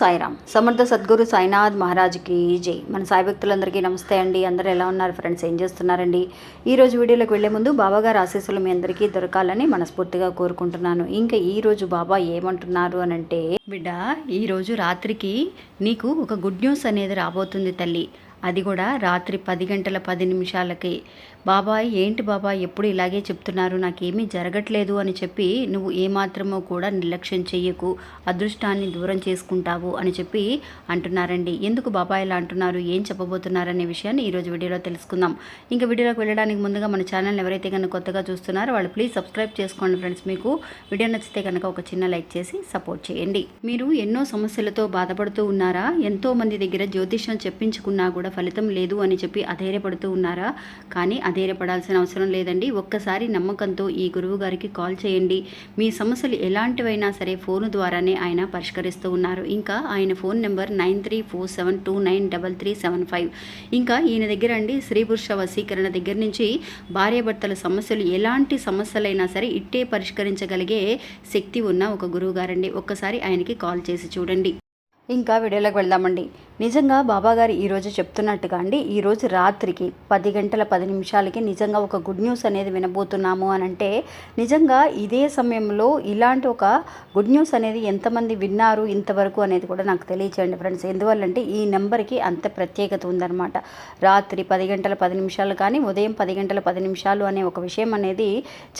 సాయిరామ్. సమర్థ సద్గురు సాయినాథ్ మహారాజ్కి జై. మన సాయి భక్తులందరికీ నమస్తే అండి. అందరూ ఎలా ఉన్నారు ఫ్రెండ్స్? ఏం చేస్తున్నారండి? ఈ రోజు వీడియోలోకి వెళ్ళే ముందు బాబాగారు ఆశీస్సులు మీ అందరికీ దొరకాలని మనస్ఫూర్తిగా కోరుకుంటున్నాను. ఇంకా ఈ రోజు బాబా ఏమంటున్నారు అని అంటే బిడ్డ ఈరోజు రాత్రికి నీకు ఒక గుడ్ న్యూస్ అనేది రాబోతుంది తల్లి. అది కూడా రాత్రి పది గంటల పది నిమిషాలకి. బాబాయ్ ఏంటి బాబాయ్ ఎప్పుడు ఇలాగే చెప్తున్నారు? నాకేమీ జరగట్లేదు అని చెప్పి నువ్వు ఏమాత్రమో కూడా నిర్లక్ష్యం చెయ్యకు అదృష్టాన్ని దూరం చేసుకుంటావు అని చెప్పి అంటున్నారండి. ఎందుకు బాబాయ్ ఇలా అంటున్నారు? ఏం చెప్పబోతున్నారు అనే విషయాన్ని ఈరోజు వీడియోలో తెలుసుకుందాం. ఇంకా వీడియోలోకి వెళ్ళడానికి ముందుగా మన ఛానల్ ఎవరైతే కనుక కొత్తగా చూస్తున్నారో వాళ్ళు ప్లీజ్ సబ్స్క్రైబ్ చేసుకోండి ఫ్రెండ్స్. మీకు వీడియో నచ్చితే కనుక ఒక చిన్న లైక్ చేసి సపోర్ట్ చేయండి. మీరు ఎన్నో సమస్యలతో బాధపడుతూ ఉన్నారా? ఎంతో మంది దగ్గర జ్యోతిష్యం చెప్పించుకున్నా కూడా ఫలితం లేదు అని చెప్పి అధైర్యపడుతూ ఉన్నారా? కానీ అధైర్యపడాల్సిన అవసరం లేదండి. ఒక్కసారి నమ్మకంతో ఈ గురువు గారికి కాల్ చేయండి. మీ సమస్యలు ఎలాంటివైనా సరే ఫోన్ ద్వారానే ఆయన పరిష్కరిస్తూ ఉన్నారు. ఇంకా ఆయన phone number nine three four seven two nine double three seven five. ఇంకా ఈయన దగ్గర అండి స్త్రీ పురుష వశీకరణ దగ్గర నుంచి భార్యాభర్తల సమస్యలు ఎలాంటి సమస్యలైనా సరే ఇట్టే పరిష్కరించగలిగే శక్తి ఉన్న ఒక గురువు గారండి. ఒక్కసారి ఆయనకి కాల్ చేసి చూడండి. ఇంకా వీడియోలోకి వెళ్దామండి. నిజంగా బాబాగారు ఈరోజు చెప్తున్నట్టుగా అండి ఈరోజు రాత్రికి పది గంటల పది నిమిషాలకి నిజంగా ఒక గుడ్ న్యూస్ అనేది వినబోతున్నాము అని అంటే నిజంగా ఇదే సమయంలో ఇలాంటి ఒక గుడ్ న్యూస్ అనేది ఎంతమంది విన్నారు ఇంతవరకు అనేది కూడా నాకు తెలియచేయండి ఫ్రెండ్స్ ఎందువల్లంటే ఈ నెంబర్కి అంత ప్రత్యేకత ఉందన్నమాట. రాత్రి పది గంటల పది నిమిషాలు కానీ ఉదయం పది గంటల పది నిమిషాలు అనే ఒక విషయం అనేది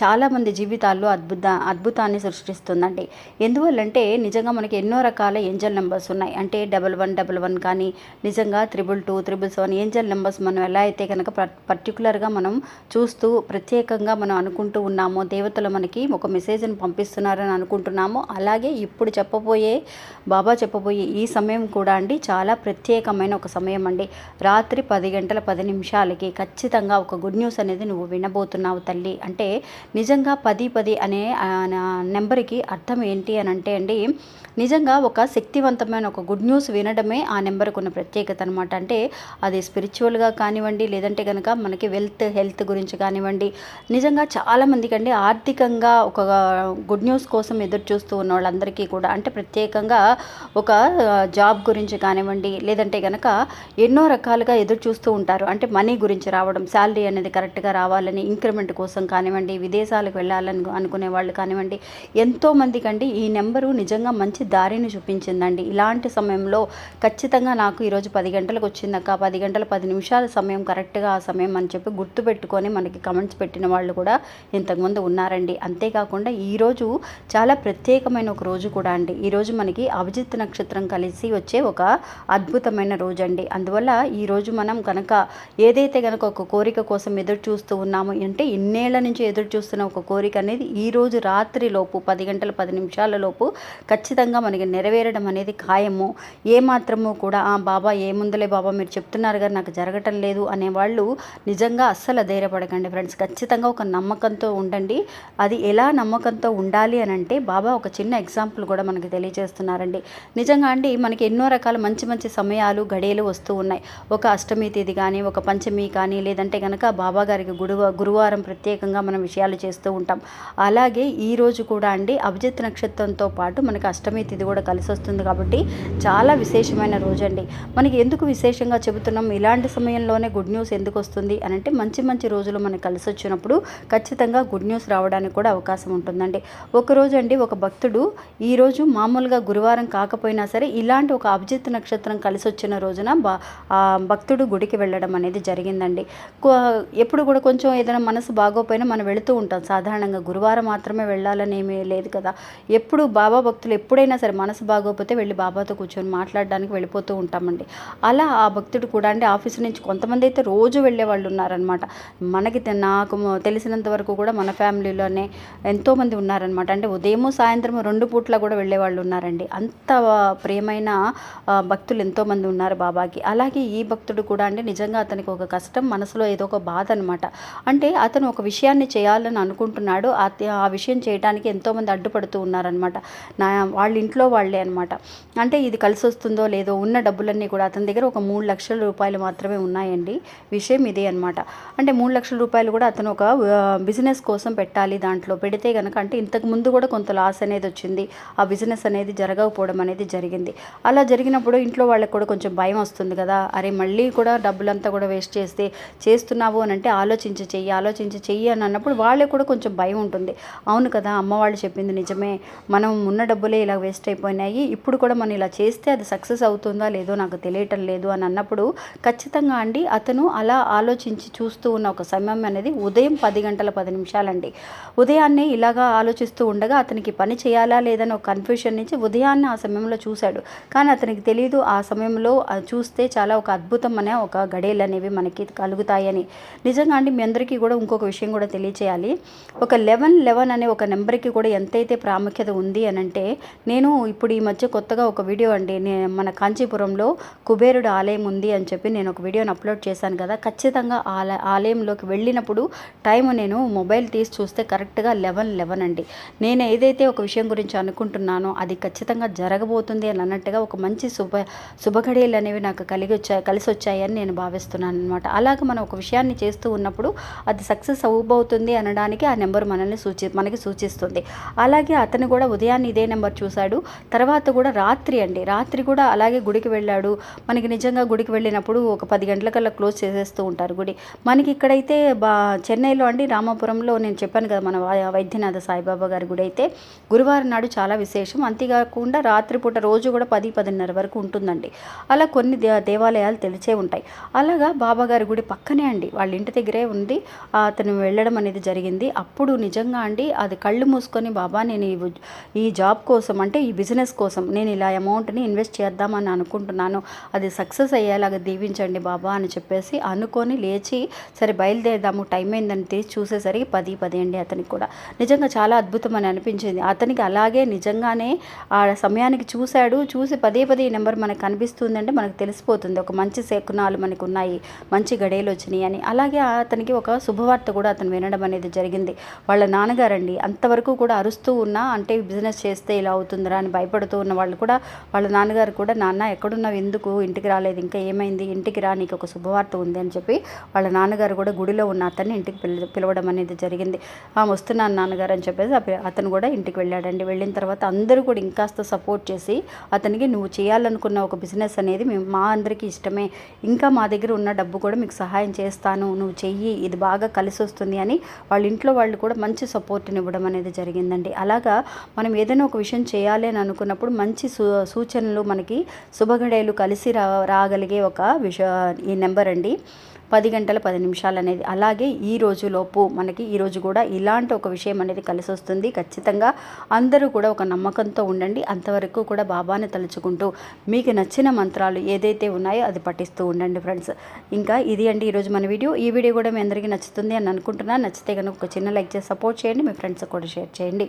చాలామంది జీవితాల్లో అద్భుత అద్భుతాన్ని సృష్టిస్తుందండి. ఎందువల్లంటే నిజంగా మనకి ఎన్నో రకాల ఏంజల్ నెంబర్స్ ఉన్నాయి. అంటే డబల్ వన్ డబల్ వన్ కానీ నిజంగా triple two triple seven angel numbers మనం ఎలా అయితే కనుక పర్టికులర్గా మనం చూస్తూ ప్రత్యేకంగా మనం అనుకుంటూ ఉన్నామో దేవతలు మనకి ఒక మెసేజ్ని పంపిస్తున్నారని అనుకుంటున్నామో అలాగే ఇప్పుడు చెప్పబోయే బాబా చెప్పబోయే ఈ సమయం కూడా అండి చాలా ప్రత్యేకమైన ఒక సమయం అండి. రాత్రి పది గంటల పది నిమిషాలకి ఖచ్చితంగా ఒక గుడ్ న్యూస్ అనేది నువ్వు వినబోతున్నావు తల్లి. అంటే నిజంగా పది పది అనే నెంబర్కి అర్థం ఏంటి అని అంటే అండి నిజంగా ఒక శక్తివంతమైన ఒక గుడ్ న్యూస్ వినడమే ఆ నెంబర్ నెంబర్కి ఉన్న ప్రత్యేకత అనమాట అంటే అది స్పిరిచువల్గా కానివ్వండి లేదంటే కనుక మనకి వెల్త్ హెల్త్ గురించి కానివ్వండి నిజంగా చాలామందికి అండి ఆర్థికంగా ఒక గుడ్ న్యూస్ కోసం ఎదురు చూస్తూ ఉన్న వాళ్ళందరికీ కూడా అంటే ప్రత్యేకంగా ఒక జాబ్ గురించి కానివ్వండి లేదంటే కనుక ఎన్నో రకాలుగా ఎదురు చూస్తూ ఉంటారు. అంటే మనీ గురించి రావడం శాలరీ అనేది కరెక్ట్గా రావాలని ఇంక్రిమెంట్ కోసం కానివ్వండి విదేశాలకు వెళ్ళాలని అనుకునే వాళ్ళు కానివ్వండి ఎంతో మందికి అండి ఈ నెంబరు నిజంగా మంచి దారిని చూపించిందండి. ఇలాంటి సమయంలో ఖచ్చితంగా ఖచ్చితంగా నాకు ఈరోజు పది గంటలకు వచ్చిందక్క. పది గంటల పది నిమిషాల సమయం కరెక్ట్గా ఆ సమయం అని చెప్పి గుర్తుపెట్టుకొని మనకి కమెంట్స్ పెట్టిన వాళ్ళు కూడా ఇంతకుముందు ఉన్నారండి. అంతేకాకుండా ఈరోజు చాలా ప్రత్యేకమైన ఒక రోజు కూడా అండి. ఈరోజు మనకి అభిజిత్ నక్షత్రం కలిసి వచ్చే ఒక అద్భుతమైన రోజు అండి. అందువల్ల ఈరోజు మనం కనుక ఏదైతే కనుక ఒక కోరిక కోసం ఎదురు చూస్తూ ఉన్నామో అంటే ఇన్నేళ్ళ నుంచి ఎదురు చూస్తున్న ఒక కోరిక అనేది ఈ రోజు రాత్రి లోపు పది గంటల పది నిమిషాల లోపు ఖచ్చితంగా మనకి నెరవేరడం అనేది ఖాయము. ఏమాత్రము కూడా ఆ బాబా ఏముందులే బాబా మీరు చెప్తున్నారు కానీ నాకు జరగటం లేదు అనేవాళ్ళు నిజంగా అస్సలు ధైర్యపడకండి ఫ్రెండ్స్. ఖచ్చితంగా ఒక నమ్మకంతో ఉండండి. అది ఎలా నమ్మకంతో ఉండాలి అని అంటే బాబా ఒక చిన్న ఎగ్జాంపుల్ కూడా మనకి తెలియజేస్తున్నారండి. నిజంగా అండి మనకి ఎన్నో రకాల మంచి మంచి సమయాలు గడియలు వస్తూ ఉన్నాయి. ఒక అష్టమి తేదీ కానీ ఒక పంచమి కానీ లేదంటే కనుక బాబా గారికి గురువ గురువారం ప్రత్యేకంగా మనం విషయాలు చేస్తూ ఉంటాం. అలాగే ఈ రోజు కూడా అండి అభిజిత్ నక్షత్రంతో పాటు మనకి అష్టమి తిథి కూడా కలిసి వస్తుంది కాబట్టి చాలా విశేషమైన రోజు అండి మనకి ఎందుకు విశేషంగా చెబుతున్నాం ఇలాంటి సమయంలోనే గుడ్ న్యూస్ ఎందుకు వస్తుంది అని అంటే మంచి మంచి రోజులు మనకి కలిసి వచ్చినప్పుడు ఖచ్చితంగా గుడ్ న్యూస్ రావడానికి కూడా అవకాశం ఉంటుందండి. ఒకరోజు అండి ఒక భక్తుడు ఈ రోజు మామూలుగా గురువారం కాకపోయినా సరే ఇలాంటి ఒక అభిజిత్ నక్షత్రం కలిసి వచ్చిన రోజున ఆ భక్తుడు గుడికి వెళ్ళడం అనేది జరిగిందండి. ఎప్పుడు కూడా కొంచెం ఏదైనా మనసు బాగోపోయినా మనం వెళుతూ ఉంటాం. సాధారణంగా గురువారం మాత్రమే వెళ్ళాలని ఏమీ లేదు కదా. ఎప్పుడు బాబా భక్తులు ఎప్పుడైనా సరే మనసు బాగోకపోతే వెళ్ళి బాబాతో కూర్చొని మాట్లాడడానికి వెళ్ళిపోతూ ఉంటామండి. అలా ఆ భక్తుడు కూడా అండి ఆఫీస్ నుంచి కొంతమంది అయితే రోజు వెళ్ళే వాళ్ళు ఉన్నారనమాట మనకి తె- నాకు తెలిసినంత వరకు కూడా మన ఫ్యామిలీలోనే ఎంతోమంది ఉన్నారనమాట అంటే ఉదయం సాయంత్రం రెండు పూట్ల కూడా వెళ్ళే వాళ్ళు ఉన్నారండి. అంత ప్రియమైన భక్తులు ఎంతోమంది ఉన్నారు బాబాకి. అలాగే ఈ భక్తుడు కూడా అండి నిజంగా అతనికి ఒక కష్టం మనసులో ఏదో ఒక బాధ అనమాట అంటే అతను ఒక విషయాన్ని చేయాలని అనుకుంటున్నాడు. ఆ ఆ విషయం చేయడానికి ఎంతోమంది అడ్డుపడుతూ ఉన్నారనమాట నా వాళ్ళ ఇంట్లో వాళ్ళే అనమాట అంటే ఇది కలిసి వస్తుందో లేదో ఉన్న డబ్బులన్నీ కూడా అతని దగ్గర ఒక మూడు లక్షల రూపాయలు మాత్రమే ఉన్నాయండి. విషయం ఇదే అనమాట అంటే మూడు లక్షల రూపాయలు కూడా అతను ఒక బిజినెస్ కోసం పెట్టాలి దాంట్లో. పెడితే కనుక అంటే ఇంతకు ముందు కూడా కొంత లాస్ అనేది వచ్చింది. ఆ బిజినెస్ అనేది జరగకపోవడం అనేది జరిగింది. అలా జరిగినప్పుడు ఇంట్లో వాళ్ళకి కూడా కొంచెం భయం వస్తుంది కదా. అరే మళ్ళీ కూడా డబ్బులంతా కూడా వేస్ట్ చేస్తే చేస్తున్నావు అని అంటే ఆలోచించి చెయ్యి ఆలోచించి చెయ్యి అని అన్నప్పుడు వాళ్ళకి కూడా కొంచెం భయం ఉంటుంది. అవును కదా అమ్మ వాళ్ళు చెప్పింది నిజమే. మనం ఉన్న డబ్బులే ఇలా వేస్ట్ అయిపోయినాయి. ఇప్పుడు కూడా మనం ఇలా చేస్తే అది సక్సెస్ అవుతుందా లేదో నాకు తెలియటం లేదు అని అన్నప్పుడు ఖచ్చితంగా అండి అతను అలా ఆలోచించి చూస్తూ ఉన్న ఒక సమయం అనేది ఉదయం పది గంటల పది నిమిషాలండి. ఉదయాన్నే ఇలాగా ఆలోచిస్తూ ఉండగా అతనికి పని చేయాలా లేదని ఒక కన్ఫ్యూషన్ నుంచి ఉదయాన్నే ఆ సమయంలో చూశాడు. కానీ అతనికి తెలియదు ఆ సమయంలో చూస్తే చాలా ఒక అద్భుతం అనే ఒక గడేలు అనేవి మనకి కలుగుతాయని. నిజంగా అండి మీ అందరికీ కూడా ఇంకొక విషయం కూడా తెలియచేయాలి. ఒక లెవెన్ లెవెన్ అనే ఒక నెంబర్కి కూడా ఎంతైతే ప్రాముఖ్యత ఉంది అని అంటే నేను ఇప్పుడు ఈ మధ్య కొత్తగా ఒక వీడియో అండి మన కాంచీపురం కాంచీపురంలో కుబేరుడు ఆలయం ఉంది అని చెప్పి నేను ఒక వీడియోని అప్లోడ్ చేశాను కదా. ఖచ్చితంగా ఆల ఆలయంలోకి వెళ్ళినప్పుడు టైం నేను మొబైల్ తీసి చూస్తే కరెక్ట్గా లెవెన్ లెవెన్ అండి. నేను ఏదైతే ఒక విషయం గురించి అనుకుంటున్నానో అది ఖచ్చితంగా జరగబోతుంది అని అన్నట్టుగా ఒక మంచి శుభ శుభఘడియలు అనేవి నాకు కలిగి వచ్చాయి కలిసి వచ్చాయని నేను భావిస్తున్నాను అనమాట అలాగే మనం ఒక విషయాన్ని చేస్తూ ఉన్నప్పుడు అది సక్సెస్ అవ్వబోతుంది అనడానికి ఆ నెంబర్ మనల్ని సూచి మనకి సూచిస్తుంది. అలాగే అతను కూడా ఉదయాన్నే ఇదే నెంబర్ చూశాడు. తర్వాత కూడా రాత్రి అండి. రాత్రి కూడా అలాగే గుడికి వెళ్ళాడు. మనకి నిజంగా గుడికి వెళ్ళినప్పుడు ఒక పది గంటలకల్లా క్లోజ్ చేసేస్తూ ఉంటారు గుడి. మనకి ఇక్కడైతే బా చెన్నైలో అండి రామాపురంలో నేను చెప్పాను కదా మన వై- వైద్యనాథ సాయిబాబా గారి గుడి అయితే. గురువారం నాడు చాలా విశేషం. అంతేకాకుండా రాత్రిపూట రోజు కూడా పది పదిన్నర వరకు ఉంటుందండి. అలా కొన్ని దే దేవాలయాలు తెలిసే ఉంటాయి. అలాగా బాబాగారి గుడి పక్కనే అండి. వాళ్ళ ఇంటి దగ్గరే ఉంది. అతను వెళ్ళడం అనేది జరిగింది. అప్పుడు నిజంగా అండి అది కళ్ళు మూసుకొని బాబా నేను ఈ ఈ జాబ్ కోసం అంటే ఈ బిజినెస్ కోసం నేను ఇలా అమౌంట్ని ఇన్వెస్ట్ చేద్దామని అనుకుంటున్నాను. అది సక్సెస్ అయ్యేలాగా దీవించండి బాబా అని చెప్పేసి అనుకొని లేచి సరే బయలుదేరదాము టైం అయిందని తీసి చూసేసరికి పది పది అండి అతనికి కూడా. నిజంగా చాలా అద్భుతం అని అనిపించింది. అతనికి అలాగే నిజంగానే ఆ సమయానికి చూశాడు. చూసి పదే పదే ఈ నెంబర్ మనకు కనిపిస్తుందంటే మనకు తెలిసిపోతుంది. ఒక మంచి శకునాలు మనకు ఉన్నాయి మంచి గడేలు వచ్చినాయి అని. అలాగే అతనికి ఒక శుభవార్త కూడా అతను వినడం అనేది జరిగింది. వాళ్ళ నాన్నగారండి అంతవరకు కూడా అరుస్తూ ఉన్నా అంటే బిజినెస్ చేస్తే ఇలా అవుతుందిరా అని భయపడుతూ ఉన్న వాళ్ళు కూడా వాళ్ళ నాన్నగారు కూడా నాన్న ఎక్కడున్నావు ఎందుకు? ఇంటికి రాలేదు ఇంకా ఏమైంది? ఇంటికి రా నీకు ఒక శుభవార్త ఉంది అని చెప్పి వాళ్ళ నాన్నగారు కూడా గుడిలో ఉన్న అతన్ని ఇంటికి పిలవడం అనేది జరిగింది. వస్తున్నాను నాన్నగారు అని చెప్పేసి అతను కూడా ఇంటికి వెళ్ళాడండి. వెళ్ళిన తర్వాత అందరూ కూడా ఇంకాస్త సపోర్ట్ చేసి అతనికి నువ్వు చేయాలనుకున్న ఒక బిజినెస్ అనేది మేము మా అందరికీ ఇష్టమే. ఇంకా మా దగ్గర ఉన్న డబ్బు కూడా మీకు సహాయం చేస్తాను. నువ్వు చెయ్యి ఇది బాగా కలిసి వస్తుంది అని వాళ్ళ ఇంట్లో వాళ్ళు కూడా మంచి సపోర్ట్ని ఇవ్వడం అనేది జరిగిందండి. అలాగా మనం ఏదైనా ఒక విషయం చేయాలి అని అనుకున్నప్పుడు మంచి సూ సూచనలు మనకి శుభగడేలు కలిసి రా రాగలిగే ఒక విష ఈ నెంబర్ అండి. పది గంటల పది నిమిషాలు అనేది. అలాగే ఈ రోజు లోపు మనకి ఈరోజు కూడా ఇలాంటి ఒక విషయం అనేది కలిసి వస్తుంది. ఖచ్చితంగా అందరూ కూడా ఒక నమ్మకంతో ఉండండి. అంతవరకు కూడా బాబాని తలుచుకుంటూ మీకు నచ్చిన మంత్రాలు ఏదైతే ఉన్నాయో అది పఠిస్తూ ఉండండి ఫ్రెండ్స్. ఇంకా ఇది అండి ఈరోజు మన వీడియో. ఈ వీడియో కూడా మీ అందరికీ నచ్చుతుంది అని అనుకుంటున్నాను. నచ్చితే కనుక ఒక చిన్న లైక్ చేసి సపోర్ట్ చేయండి. మీ ఫ్రెండ్స్ కూడా షేర్ చేయండి.